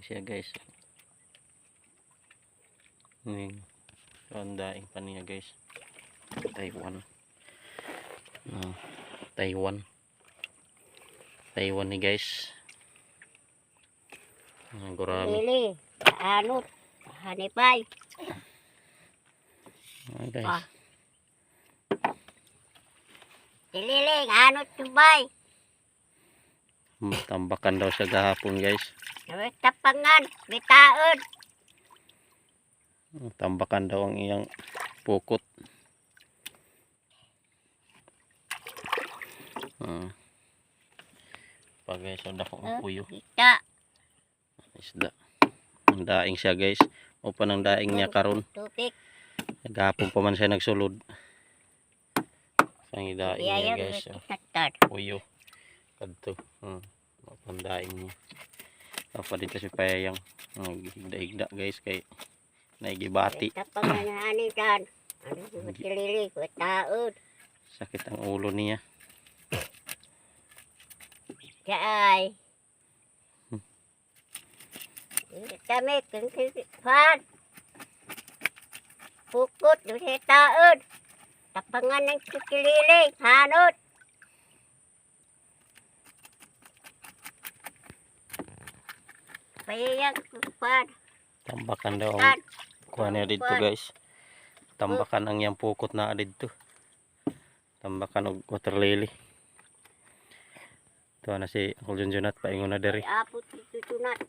siya guys. Ning so, ang daing pa niya guys. Taiwan. Ah, Taiwan. Taiwan ni guys. Ah, gurami. Lili, anot, hanipay. Ah, guys. Ah. Dililing, anot subay. Tambakan daw siya gahapon guys. Tapangan, bitaon. Tambakan daw ang iyang pukot. Ah. Pa guys, ang dako ang puyo. Kita, Isda. Ang daing siya guys. O pa ng daing niya karon. tupik. Gahapon pa man siya nagsulod. Ang daing niya guys. Oh. Tatad. Puyo. Kadto. Hmm. Ang daing niya. Apa dito si Payang. Higda-higda guys kay naigibati. Tapangan na anitan. Ano si Dililing, bitaon. Sakit ang ulo niya. Kay. Kami, kung fan. Pukot, doon sa taon. Tapangan ng kikililing, hanot. Payayang fan. Tambakan daw ang kuha niya dito guys. Tambakan ang yang pukot na dito. Tambakan og water lily. Ito na si Uncle Junjunat paingon na diri. Apot dito tunat.